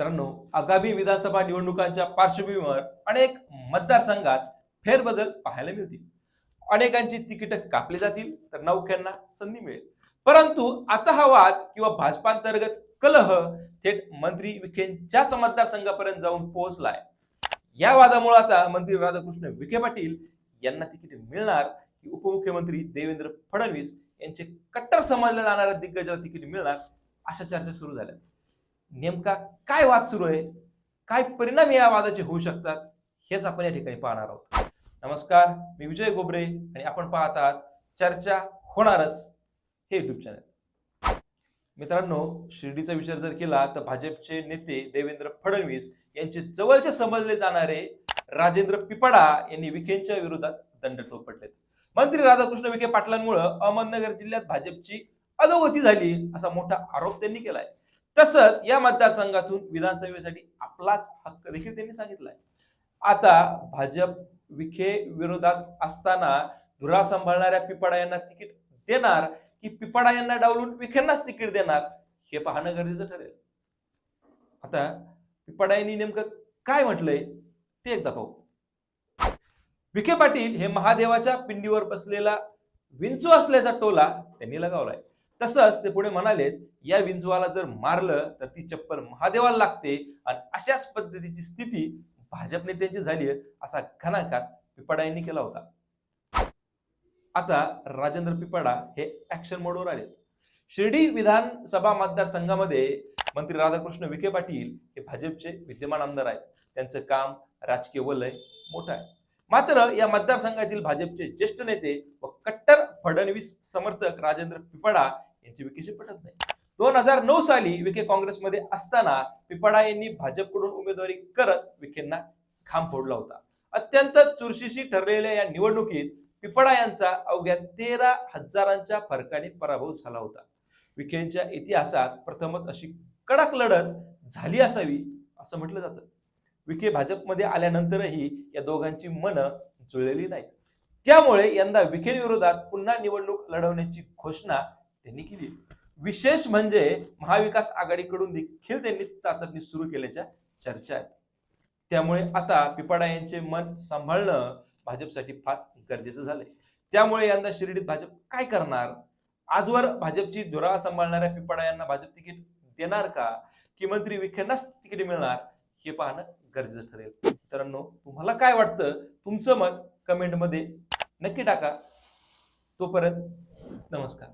मित्रांनो आगामी विधानसभा निवडणुकांच्या पार्श्वभूमीवर अनेक मतदारसंघात फेरबदल पाहायला मिळतील. अनेकांची तिकीट कापली जातील तर नौक्यांना संधी मिळेल. परंतु आता हा वाद किंवा भाजपांतर्गत कलह थेट मंत्री विखेंच्याच मतदारसंघापर्यंत जाऊन पोहोचलाय. या वादामुळे आता मंत्री राधाकृष्ण विखे पाटील यांना तिकीट मिळणार की उपमुख्यमंत्री देवेंद्र फडणवीस यांचे कट्टर समजल्या जाणाऱ्या दिग्गजाला तिकीट मिळणार अशा चर्चा सुरू झाल्या. नेमका काय वाद सुरू आहे? काय परिणाम या वादाचे होऊ शकतात? हेच आपण या ठिकाणी पाहणार आहोत. नमस्कार मी विजय गोबरे आणि आपण पाहत आहात चर्चा होणारच हे युट्यूब चॅनल मित्रांनो शिर्डीचा विचार जर केला तर भाजपचे नेते देवेंद्र फडणवीस यांचे जवळचे समजले जाणारे राजेंद्र पिपडा यांनी विखेंच्या विरोधात दंड ठोपटलेत मंत्री राधाकृष्ण विखे पाटलांमुळे अहमदनगर जिल्ह्यात भाजपची अधोगती झाली असा मोठा आरोप त्यांनी केलाय. तसंच या मतदारसंघातून विधानसभेसाठी आपलाच हक्क देखील त्यांनी सांगितलाय. आता भाजप विखे विरोधात असताना धुरा सांभाळणाऱ्या पिपाडा यांना तिकीट देणार की पिपाडा यांना डावलून विखेंनाच तिकीट देणार हे पाहणं गरजेचं ठरेल. आता पिपाडा यांनी नेमकं काय म्हटलंय ते एकदा पाहू विखे पाटील हे महादेवाच्या पिंडीवर बसलेला विंचू असल्याचा टोला त्यांनी लगावलाय. तसंच ते पुढे म्हणालेत या विंजवाला जर मारलं तर ती चप्पल महादेवाला लागते. आणि अशाच पद्धतीची स्थिती भाजप नेत्यांची झाली आहे असा घणाघात पिपाडा यांनी केला होता. आता राजेंद्र पिपाडा हे ऍक्शन मोडवर आले शिर्डी विधानसभा मतदारसंघामध्ये मंत्री राधाकृष्ण विखे पाटील हे भाजपचे विद्यमान आमदार आहेत. त्यांचं काम राजकीय वलय मोठं आहे. मात्र या मतदारसंघातील भाजपचे ज्येष्ठ नेते व कट्टर फडणवीस समर्थक राजेंद्र पिपाडा यांची विकेशी पटत नाही. दोन हजार नऊ साली विखे काँग्रेसमध्ये असताना पिपाडा यांनी भाजपकडून उमेदवारी करत विखेंना खांब फोडला होता. अत्यंत चुरशीशी ठरलेल्या या निवडणुकीत पिपडा यांचा अवघ्या तेरा हजारांच्या फरकाने पराभव झाला होता. विखेंच्या इतिहासात प्रथमच अशी कडक लढत झाली असावी असं म्हटलं जातं. विखे भाजपमध्ये आल्यानंतरही या दोघांची मनं जुळलेली नाहीत. त्यामुळे यंदा विखेंविरोधात पुन्हा निवडणूक लढवण्याची घोषणा त्यांनी केली. विशेष म्हणजे महाविकास आघाडीकडून देखील त्यांनी चाचपणी सुरू केल्याच्या चर्चा आहेत. त्यामुळे आता पिपाडा यांचे मन सांभाळणं भाजपसाठी फार गरजेचं झालंय. त्यामुळे यंदा शिर्डीत भाजप काय करणार? आजवर भाजपची धुरा सांभाळणाऱ्या पिपाडा यांना भाजप तिकीट देणार का? की मंत्री विखेंनाच तिकीट मिळणार? हे पाहणं गरजेचं ठरेल. मित्रांनो तुम्हाला काय वाटतं? तुमचं मत कमेंटमध्ये नक्की टाका. तोपर्यंत नमस्कार.